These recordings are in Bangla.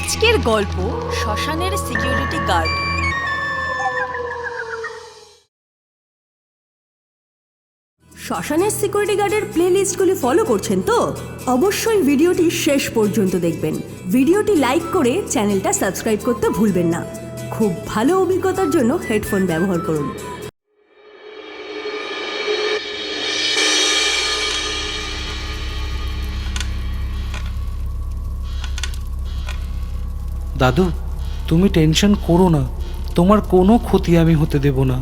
আজকের গল্প শ্মশানের সিকিউরিটি গার্ড। শ্মশানের সিকিউরিটি গার্ডের প্লেলিস্টগুলি ফলো করছেন তো? অবশ্যই ভিডিওটি শেষ পর্যন্ত দেখবেন। ভিডিওটি লাইক করে চ্যানেলটা সাবস্ক্রাইব করতে ভুলবেন না। খুব ভালো অভিজ্ঞতার জন্য হেডফোন ব্যবহার করুন। দাদু, তুমি টেনশন করো না। তোমার কোনো ক্ষতি আমি হতে দেব না।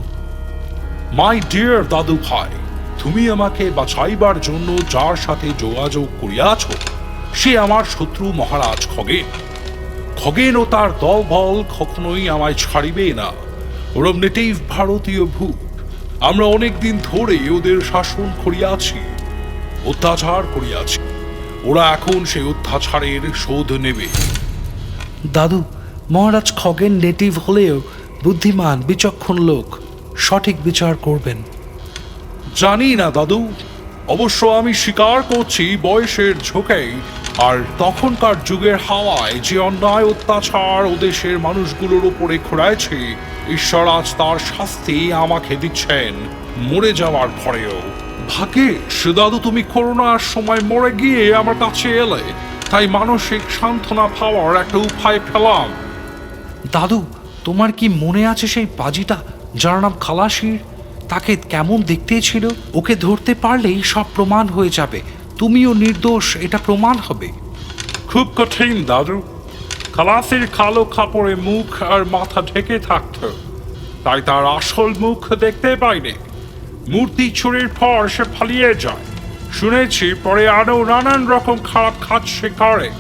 মাই ডিয়ার দাদু ভাই, তুমি আমাকে বাছাইবার জন্য যার সাথে যোগাযোগ করিয়াছ, সে আমার শত্রু মহারাজ খগেন। খগেন ও তার দলবল কখনোই আমায় ছাড়িবে না। ওরম নেটিভ ভারতীয় ভূত, আমরা অনেক দিন ধরে ওদের শাসন করিয়াছি, অত্যাচার করিয়াছি। ওরা এখন সেই অত্যাচারের শোধ নেবে। দাদু মহারাজ খগেন নেটিভ হলেও বুদ্ধিমান বিচক্ষণ লোক সঠিক বিচার করবেন। জানি না দাদু অবশ্য আমি স্বীকার করছি বয়সের ঝোঁকে আর তখনকার যুগের হাওয়ায় যে অন্যায় অত্যাচার ও দেশের মানুষগুলোর উপরে খোঁড়াইছে ঈশ্বর আজ তার শাস্তি আমাকে দিচ্ছেন মরে যাওয়ার পরেও। ভাগ্যে সে দাদু তুমি করোনার সময় মরে গিয়ে আমার কাছে এলে তাই মানসিক সান্ত্বনা পাওয়ার একটা উপায় পেলাম। দাদু তোমার কি মনে আছে সেই পাজিটা যার নাম খালাসির? তাকে কেমন দেখতে ছিল? ওকে ধরতে পারলেই সব প্রমাণ হয়ে যাবে। তুমিও নির্দোষ এটা প্রমাণ হবে। খুব কঠিন দাদু। খালাসির কালো কাপড়ে মুখ আর মাথা ঢেকে থাকত। তাই তার আসল মুখ দেখতে পাইনি। মূর্তি চুরির পর সে পালিয়ে যায়। শুনেছি, পরে আরও নানান রকম খারাপ কাজ সে করে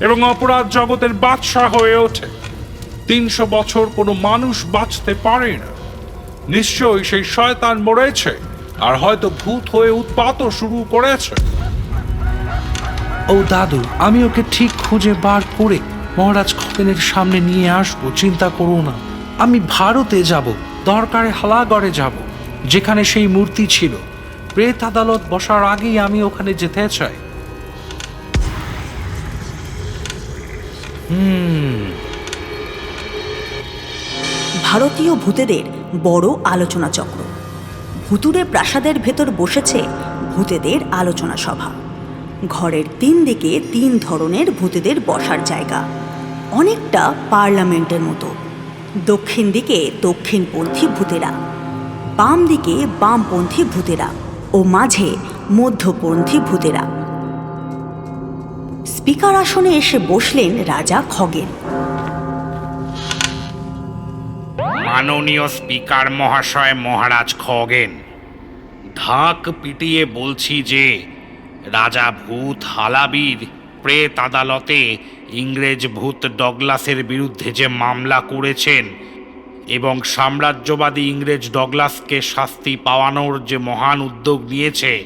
এবং অপরাধ জগতের বাদশাহ হয়ে ওঠে। তিনশো বছর কোনো মানুষ বাঁচতে পারে না। নিশ্চয়ই সেই শয়তান মরেছে আর হয়তো ভূত হয়ে উৎপাতও শুরু করেছে। ও দাদু, আমি ওকে ঠিক খুঁজে বার করে মহারাজ খগেনের সামনে নিয়ে আসব, চিন্তা করো না। আমি ভারতে যাব, দরকারে হালাগড়ে যাব, যেখানে সেই মূর্তি ছিল। প্রেত আদালত বসার আগেই আমি ওখানে যেতে চাই। ভারতীয় ভূতেদের বড় আলোচনা চক্র। ভুতুরে প্রাসাদের ভেতর বসেছে ভূতেদের আলোচনা সভা। ঘরের তিন দিকে তিন ধরনের ভূতেদের বসার জায়গা। অনেকটা পার্লামেন্টের মতো। দক্ষিণ দিকে দক্ষিণপন্থী ভূতেরা, বাম দিকে বামপন্থী ভূতেরা। ও মাঝে মধ্যপন্থী ভূতেরা। স্পিকার আসনে এসে বসলেন রাজা খগেন। মাননীয় স্পিকার মহাশয় মহারাজ খগেন ধাক পিটিয়ে বলছি যে, রাজা ভূত হালাবির প্রেত আদালতে ইংরেজ ভূত ডগলাসের বিরুদ্ধে যে মামলা করেছেন এবং সাম্রাজ্যবাদী ইংরেজ ডগলাসকে শাস্তি পাওয়ানোর যে মহান উদ্যোগ নিয়েছে,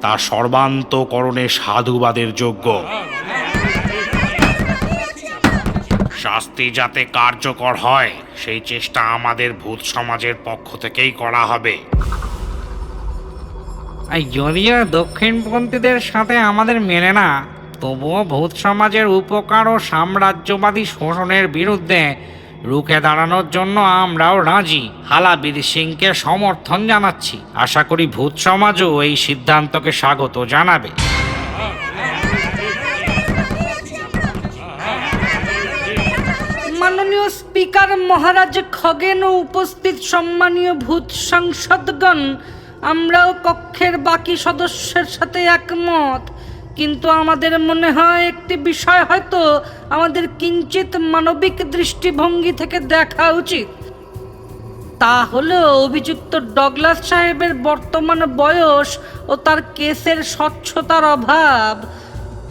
তা সর্বান্তকরণে সাধুবাদের যোগ্য। শাস্তি যাতে কার্যকর হয়, সেই চেষ্টা আমাদের ভূত সমাজের পক্ষ থেকেই করা হবে। যদিও দক্ষিণপন্থীদের সাথে আমাদের মেলে না, তবুও ভূত সমাজের উপকার ও সাম্রাজ্যবাদী শোষণের বিরুদ্ধে রুখে দাঁড়ানোর জন্য আমরাও রাজি। হালাবির সিংকে সমর্থন জানাচ্ছি। আশা করি ভূত সমাজও এই সিদ্ধান্তকে স্বাগত জানাবে। মাননীয় স্পিকার মহারাজ খগেন ও উপস্থিত সম্মানীয় ভূত সাংসদগণ, আমরাও কক্ষের বাকি সদস্যের সাথে একমত। কিন্তু আমাদের মনে হয় একটি বিষয় হয়তো আমাদের কিঞ্চিত মানবিক দৃষ্টিভঙ্গি থেকে দেখা উচিত। তা হলো অভিযুক্ত ডগলাস সাহেবের বর্তমান বয়স ও তার কেসের স্বচ্ছতার অভাব।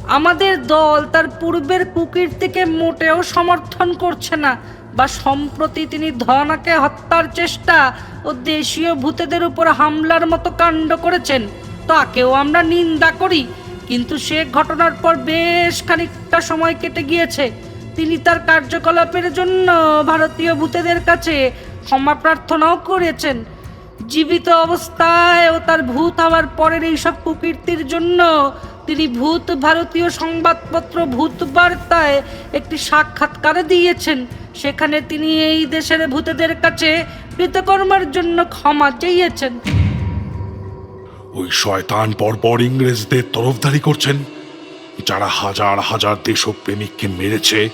আমাদের দল তার পূর্বের কুকীর্তিকে মোটেও সমর্থন করছে না বা সম্প্রতি তিনি ধনাকে হত্যার চেষ্টা ও দেশীয় ভূতেদের উপর হামলার মতো কাণ্ড করেছেন। তাকেও আমরা নিন্দা করি। কিন্তু সে ঘটনার পর বেশ খানিকটা সময় কেটে গিয়েছে। তিনি তার কার্যকলাপের জন্য ভারতীয় ভূতেদের কাছে ক্ষমা প্রার্থনাও করেছেন। জীবিত অবস্থায় ও তার ভূত হওয়ার পরের এইসব কুকীর্তির জন্য তিনি ভূত ভারতীয় সংবাদপত্র ভূত বার্তায় একটি সাক্ষাৎকার দিয়েছেন। সেখানে তিনি এই দেশের ভূতেদের কাছে কৃতকর্মের জন্য ক্ষমা চেয়েছেন। ওই শয়তান পরপর ইংরেজদের তরফদারি করছেন, যারা হাজার হাজার দেশপ্রেমিককে মেরেছে,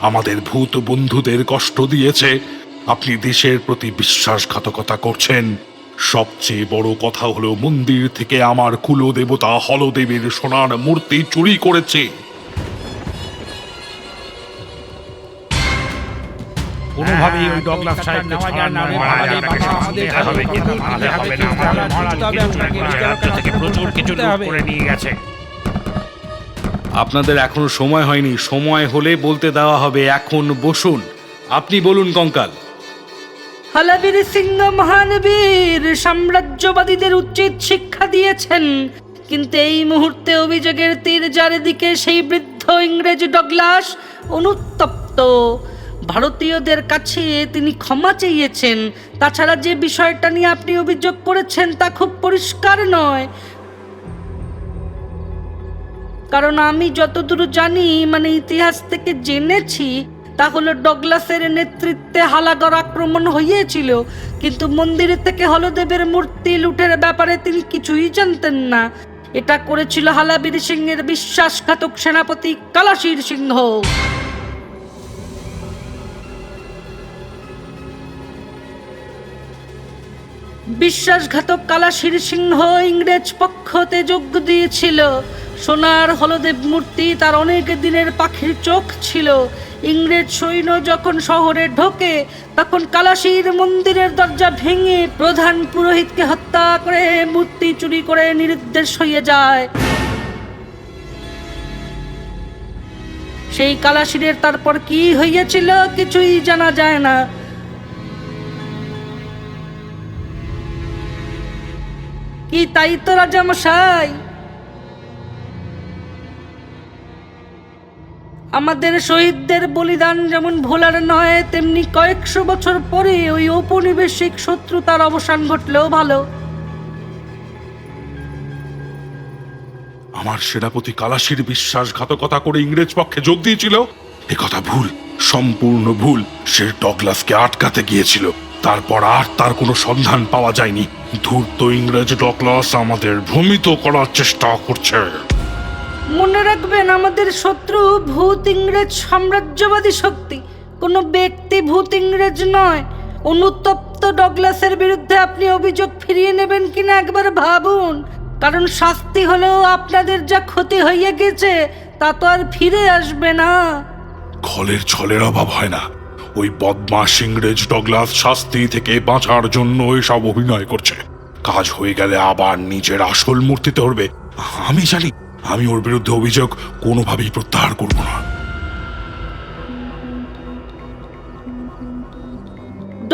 আমাদের ভূত বন্ধুদের কষ্ট দিয়েছে, আপনি দেশের প্রতি বিশ্বাসঘাতকতা করছেন। সবচেয়ে বড় কথা হলো মন্দির থেকে আমার কুলদেবতা হলদেবের সোনার মূর্তি চুরি করেছে। ওই ডগলাস সাহেবকে নেওয়া না মহারাজ। আপনাকে শাস্তি দিতে হবে কিন্তু দিতে হবে না আমাদের মহারাজ রাজ্য থেকে প্রচুর কিছু লুট করে নিয়ে গেছে। আপনাদের এখনও সময় হয়নি সময় হলে বলতে দেওয়া হবে এখন বসুন। আপনি বলুন কঙ্কাল। হালাবীর সিংহ মহানবীর সাম্রাজ্যবাদীদের উচিত শিক্ষা দিয়েছেন। কিন্তু এই মুহূর্তে অভিযোগের তীর চারিদিকে সেই বৃদ্ধ ইংরেজ ডগলাস অনুতপ্ত ভারতীয়দের কাছে তিনি ক্ষমা চেয়েছেন। তাছাড়া যে বিষয়টা নিয়ে আপনি অভিযোগ করেছেন তা খুব পরিষ্কার নয়। কারণ আমি যতদূর জানি মানে ইতিহাস থেকে জেনেছি, তা হলো ডগলাসের নেতৃত্বে হালাগড় আক্রমণ হইয়েছিল কিন্তু মন্দির থেকে হলদেবের মূর্তি লুটের ব্যাপারে তিনি কিছুই জানতেন না। এটা করেছিল হালাবীর সিংহের বিশ্বাসঘাতক সেনাপতি কালাশির সিংহ। বিশ্বাসঘাতক কালাশির সিংহ ইংরেজ পক্ষতে যোগ দিয়েছিল। সোনার হলদেব মূর্তি তার অনেক দিনের পাখির চোখ ছিল। ইংরেজ সৈন্য যখন শহরে ঢোকে, তখন কালাশির মন্দিরের দরজা ভেঙে প্রধান পুরোহিতকে হত্যা করে মূর্তি চুরি করে নিরুদ্দেশ হয়ে যায়। সেই কালাশিরের তারপর কি হইয়াছিল কিছুই জানা যায় না। কি তাই তো রাজামশাই? আমাদের শহীদদের বলিদান যেমন ভোলার নয়, তেমনি কয়েকশো বছর পরে ওই ঔপনিবেশিক শত্রুতার অবসান ঘটলেও ভালো। আমার সেনাপতি কালাশির বিশ্বাসঘাতকতা করে ইংরেজ পক্ষে যোগ দিয়েছিল? কথা ভুল, সম্পূর্ণ ভুল। সে ডগলাসকে আটকাতে গিয়েছিল। তারপর আর তার কোনো সন্ধান পাওয়া যায়নি। ধূর্ত ইংরেজ ডগলাস আমাদের ভ্রমিত করার চেষ্টা করছে। মনে রাখবেন আমাদের শত্রু ভূত ইংরেজ সাম্রাজ্যবাদী শক্তি। কোনো ব্যক্তি ভূত ইংরেজ নয়। অনুতপ্ত ডগলাসের বিরুদ্ধে আপনি অভিযোগ ফিরিয়ে নেবেন কিনা একবার ভাবুন। কারণ শাস্তি হলেও আপনাদের যা ক্ষতি হয়ে গেছে তা তো আর ফিরে আসবে না। খলের ছলের অভাব হয় না। ওই বদমাস ইংরেজ ডগলাস শাস্তি থেকে বাঁচার জন্য এসব অভিনয় করছে। কাজ হয়ে গেলে আবার নিজের আসল মূর্তি ধরবে আমি জানি, আমি ওর বিরুদ্ধে অভিযোগ কোনোভাবেই প্রত্যাহার করব না।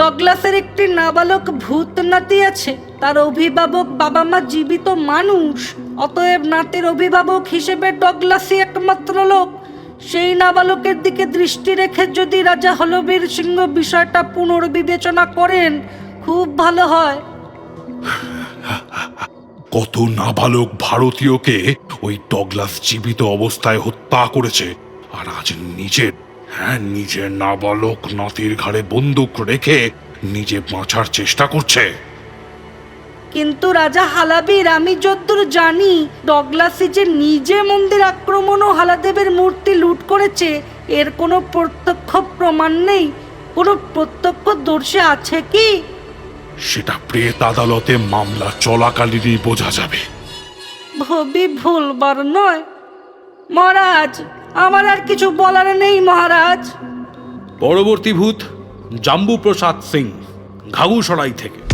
ডগলাসের একটি নাবালক ভূত নাতি আছে। তার অভিভাবক বাবা মা জীবিত মানুষ। অতএব নাতির অভিভাবক হিসেবে ডগলাসই একমাত্র লোক। সেই নাবালকের দিকে দৃষ্টি রেখে যদি রাজা হলবীর সিংহ বিষয়টা পুনর্বিবেচনা করেন, খুব ভালো হয়। কত নাবালক ভারতীয়কে ওই ডগলাস জীবিত অবস্থায় হত্যা করেছে, আর আজ নিজের হ্যাঁ নিজের নাবালক নাতির ঘাড়ে বন্দুক রেখে নিজে বাঁচার চেষ্টা করছে। কিন্তু রাজা হালাবির আমি যদ্দূর জানি ডগলাসি যে নিজে মন্দির আক্রমণ ও হালাদেবের মূর্তি লুট করেছে এর কোনো প্রত্যক্ষ প্রমাণ নেই। কোনো প্রত্যক্ষদর্শী আছে কি? সেটা প্রেত আদালতে মামলা চলাকালীনই বোঝা যাবে। ভবি ভুলবার নয়। মহারাজ আমার আর কিছু বলার নেই মহারাজ। পরবর্তী ভূত জাম্বু প্রসাদ সিং ঘাগুসরাই থেকে।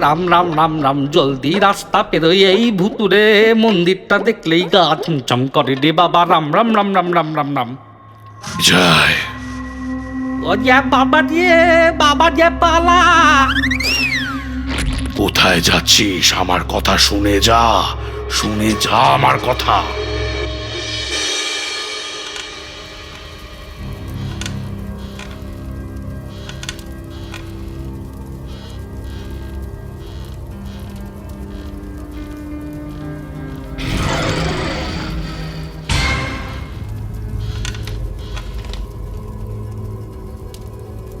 রাম রাম রাম রাম জলদি রাস্তা পেরোই এই ভুতুরে। মন্দিরটা দেখলেই গা চমচম করে রে বাবা। রাম রাম রাম রাম রাম রাম রাম। যায় ও যে বাবা দিয়ে বাবা যে পালা। কোথায় যাচ্ছিস? আমার কথা শুনে যা। শুনে যা আমার কথা।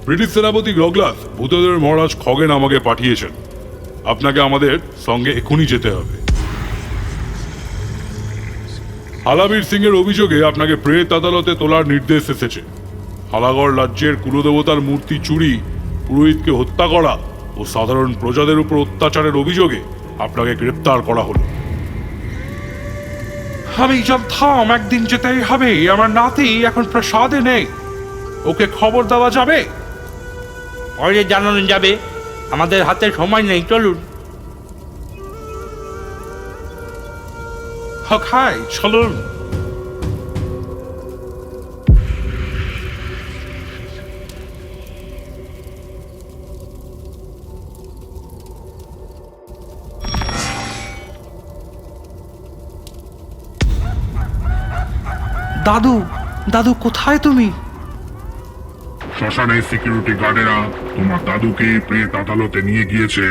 ব্রিটিশ সেনাপতি ডগলাস ভূতদের মহারাজ খগেন আমাকে পাঠিয়েছেন। আপনাকে আমাদের সঙ্গে এখনই যেতে হবে। হালাবীর সিং এর অভিযোগে আপনাকে প্রেত আদালতে তোলার নির্দেশ এসেছে। হালাগড় রাজ্যের কুলদেবতার মূর্তি চুরি, পুরোহিতকে হত্যা করা ও সাধারণ প্রজাদের উপর অত্যাচারের অভিযোগে আপনাকে গ্রেপ্তার করা হলো। আমি থাম, একদিন যেতেই হবে। আমার নাতি এখন প্রসাদে নেই। ওকে খবর দেওয়া যাবে? পরে জানানো যাবে। আমাদের হাতে সময় নেই চলুন। হকাই চলুন। দাদু দাদু কোথায় তুমি? শ্মশানের সিকিউরিটি গার্ডেরা তোমার দাদুকে প্রেত আদালতে নিয়ে গিয়েছে।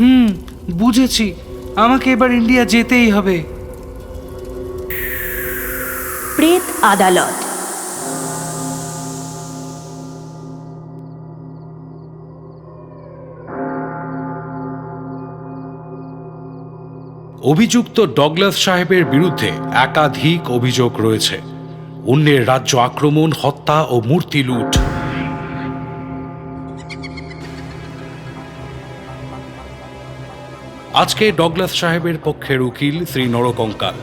হুম বুঝেছি। আমাকে এবার ইন্ডিয়া যেতেই হবে। প্রেত আদালত। অভিযুক্ত ডগলাস সাহেবের বিরুদ্ধে একাধিক অভিযোগ রয়েছে। অন্যের রাজ্য আক্রমণ, হত্যা ও মূর্তি লুট। আজকে ডগলাস সাহেবের পক্ষের উকিল শ্রী নরকঙ্কাল।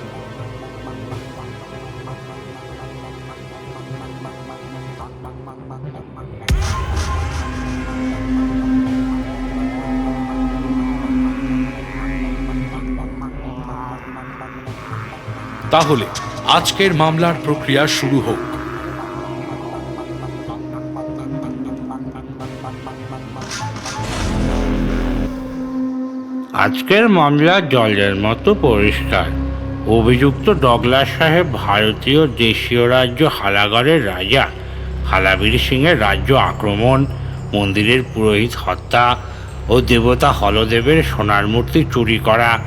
তাহলে আজকের মামলার প্রক্রিয়া শুরু হোক। আজকের মামলা জলের মতো পরিষ্কার। অভিযুক্ত ডগলাস সাহেব ভারতীয় দেশীয় রাজ্য হালাগড়ের রাজা। হালাবীর সিংয়ের রাজ্য আক্রমণ, মন্দিরের পুরোহিত হত্যা ও দেবতা হলদেবের সোনার মূর্তি চুরি করা,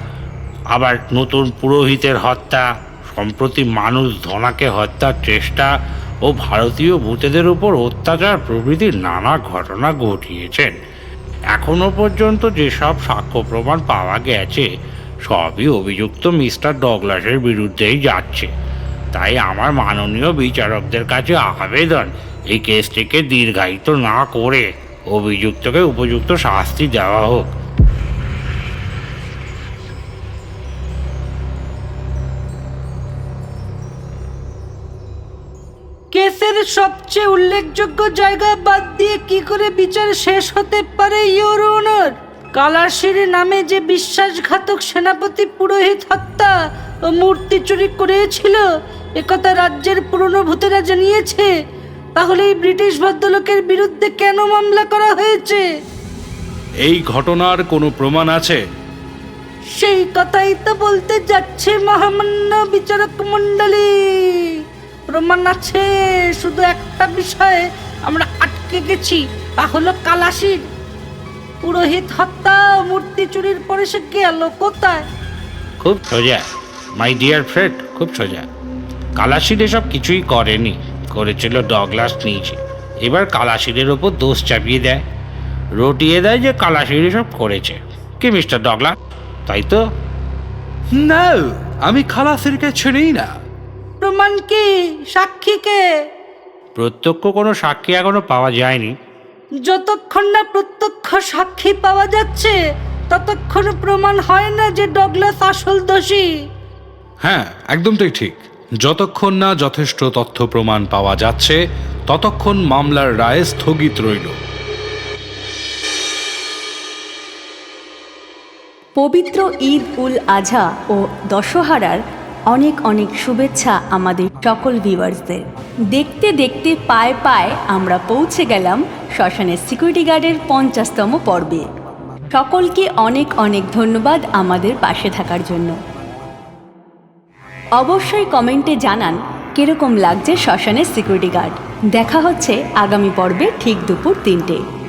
আবার নতুন পুরোহিতের হত্যা। সম্প্রতি মানুষ ধনাকে হত্যার চেষ্টা ও ভারতীয় ভূতেদের উপর অত্যাচার প্রভৃতি নানা ঘটনা ঘটিয়েছেন। এখনও পর্যন্ত যেসব সাক্ষ্য প্রমাণ পাওয়া গেছে, সবই অভিযুক্ত মিস্টার ডগলাসের বিরুদ্ধেই যাচ্ছে। তাই আমার মাননীয় বিচারকদের কাছে আবেদন, এই কেসটিকে দীর্ঘায়িত না করে অভিযুক্তকে উপযুক্ত শাস্তি দেওয়া হোক। কেসের সবচেয়ে উল্লেখযোগ্য জায়গা বাদ দিয়ে কি করে বিচার শেষ হতে পারে ইওর অনার কালাশির নামে যে বিশ্বাসঘাতক সেনাপতি পুরোহিত হত্যা ও মূর্তি চুরি করেছিল একথা রাজ্যের পুরনো ভূতেরা জানিয়েছে। তাহলে এই ব্রিটিশ ভদ্রলোকের বিরুদ্ধে কেন মামলা করা হয়েছে? এই ঘটনার কোনো প্রমাণ আছে? সেই কথাই তো বলতে যাচ্ছে মহামান্য বিচারক মণ্ডলী। প্রমাণ আছে শুধু একটা বিষয়ে আমরা আটকে গেছি তা হলো কালাশির। পুরোহিত হত্যা মূর্তি চুরির পরে সে গেল কোথায়? খুব সোজা মাই ডিয়ার ফ্রেন্ড খুব সোজা। কালাশির এসব কিছুই করেনি করেছিল ডগলাস নিজে। এবার কালাশিরের ওপর দোষ চাপিয়ে দেয়। রটিয়ে দেয় যে কালাশির এসব করেছে। কি মিস্টার ডগলাস? তাই তো? না আমি খালাসিরকে ছেড়েই না। প্রমাণ কি সাক্ষীকে প্রত্যক্ষ কোনো সাক্ষী এখনও পাওয়া যায়নি। যতক্ষণ না প্রত্যক্ষ সাক্ষী পাওয়া যাচ্ছে ততক্ষণ প্রমাণ হয় না যে ডগলাস আসল দোষী। হ্যাঁ একদম একদমটাই ঠিক। যতক্ষণ না যথেষ্ট তথ্য প্রমাণ পাওয়া যাচ্ছে ততক্ষণ মামলার রায় স্থগিত রইল। পবিত্র ঈদ উল আজহা ও দশহারার অনেক অনেক শুভেচ্ছা আমাদের সকল ভিউয়ার্সদের। দেখতে দেখতে পায়ে পায়ে আমরা পৌঁছে গেলাম শ্মশানের সিকিউরিটি গার্ডের পঞ্চাশতম পর্বে। সকলকে অনেক অনেক ধন্যবাদ আমাদের পাশে থাকার জন্য। অবশ্যই কমেন্টে জানান কীরকম লাগছে শ্মশানের সিকিউরিটি গার্ড। দেখা হচ্ছে আগামী পর্বে ঠিক দুপুর তিনটে।